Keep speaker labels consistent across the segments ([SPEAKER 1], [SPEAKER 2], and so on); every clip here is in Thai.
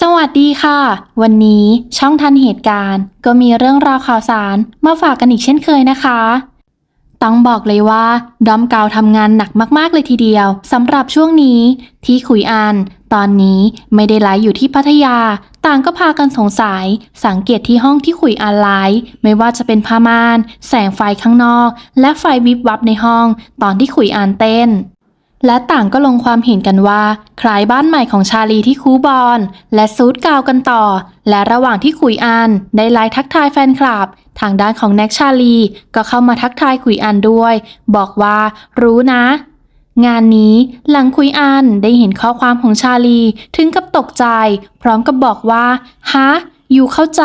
[SPEAKER 1] สวัสดีค่ะ วันนี้ช่องทันเหตุการณ์ ก็มีเรื่องราวข่าวสารมาฝากกันอีกเช่นเคยนะคะ ต้องบอกเลยว่าดอมเกาทำงานหนักมากๆเลยทีเดียวสำหรับช่วงนี้ที่ขุยอัน ตอนนี้ไม่ได้ไลฟ์อยู่ที่พัทยา ต่างก็พากันสงสัย สังเกตที่ห้องที่ขุยอันไลฟ์ไม่ว่าจะเป็นผ้าม่าน แสงไฟข้างนอก และไฟวิบวับในห้อง ตอนที่ขุยอันเต้น และต่างก็ลงความเห็นกันว่าคล้ายบ้านใหม่ของชาลีที่คูบอลและซูดกาวกันต่อ และระหว่างที่ขุยอันได้ไลน์ทักทายแฟนคลับ ทางด้านของแน็กชาลี ก็เข้ามาทักทายขุยอันด้วย บอกว่ารู้นะ งานนี้หลังคุยอันได้เห็นข้อความของชาลีถึงกับตกใจ พร้อมกับบอกว่าฮะอยู่เข้าใจ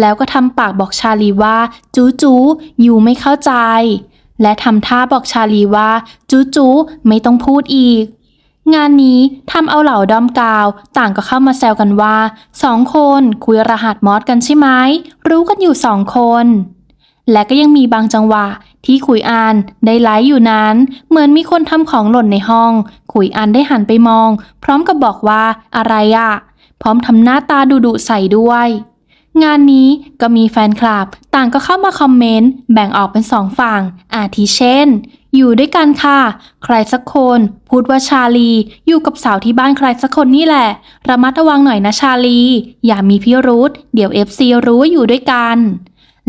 [SPEAKER 1] แล้วก็ทำปากบอกชาลีว่า จูจูอยู่ไม่เข้าใจ และทำท่าบอกชาลีว่า จูจูไม่ต้องพูดอีก งานนี้ทำเอาเหล่าดอมกาว ต่างก็เข้ามาแซวกันว่าสองคนคุยรหัสมอสกันใช่ไหมรู้กันอยู่สองคน และก็ยังมีบางจังหวะที่ขุยอานได้ไลฟ์อยู่นั้น เหมือนมีคนทำของหล่นในห้อง ขุยอานได้หันไปมอง พร้อมกับบอกว่าอะไรอะพร้อมทำหน้าตาดุดุใส่ด้วย งานนี้ก็มีแฟนคลับ ต่างก็เข้ามาคอมเมนต์ แบ่งออกเป็นสองฝั่ง อาทิเช่น อยู่ด้วยกันค่ะ ใครสักคน พูดว่าชาลี อยู่กับสาวที่บ้านใครสักคนนี่แหละ ระมัดระวังหน่อยนะชาลี อย่ามีพิรุษเดี๋ยว FC รู้ว่าอยู่ด้วยกัน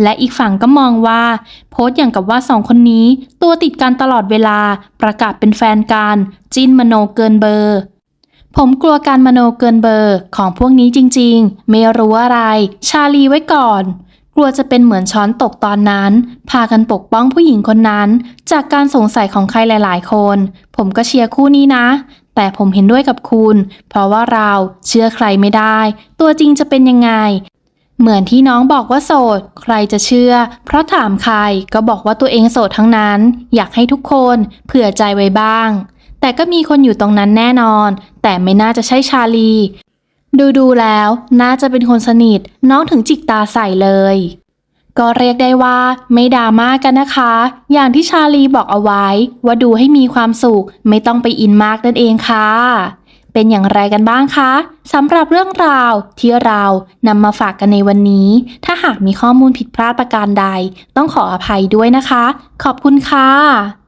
[SPEAKER 1] และอีกฝั่งก็มองว่า โพสต์อย่างกับว่าสองคนนี้ ตัวติดกันตลอดเวลาประกาศเป็นแฟนกัน จิ้นมโนเกินเบอร์ ผมกลัวการมโนเกินเบอร์ของพวกนี้จริงๆ ไม่รู้อะไร ชาลีไว้ก่อน กลัวจะเป็นเหมือนช้อนตกตอนนั้น พากันปกป้องผู้หญิงคนนั้น จากการสงสัยของใครหลาย ๆ คน ผมก็เชียร์คู่นี้นะ แต่ผมเห็นด้วยกับคุณ เพราะว่าเราเชื่อใครไม่ได้ ตัวจริงจะเป็นยังไง เหมือนที่น้องบอกว่าโสด ใครจะเชื่อ เพราะถามใครก็บอกว่าตัวเองโสดทั้งนั้น อยากให้ทุกคนเผื่อใจไว้บ้าง แต่ก็มีคนอยู่ตรงนั้นแน่นอน แต่ไม่น่าจะใช่ชาลี ดูดูแล้วน่าจะเป็นคนสนิท น้องถึงจิกตาใส่เลย ก็เรียกได้ว่าไม่ดราม่ากันนะคะ อย่างที่ชาลีบอกเอาไว้ ว่าดูให้มีความสุข ไม่ต้องไปอินมากนั่นเองค่ะ เป็นอย่างไรกันบ้างคะสำหรับเรื่องราวที่เรานำมาฝากกันในวันนี้ ถ้าหากมีข้อมูลผิดพลาดประการใด ต้องขออภัยด้วยนะคะ ขอบคุณค่ะ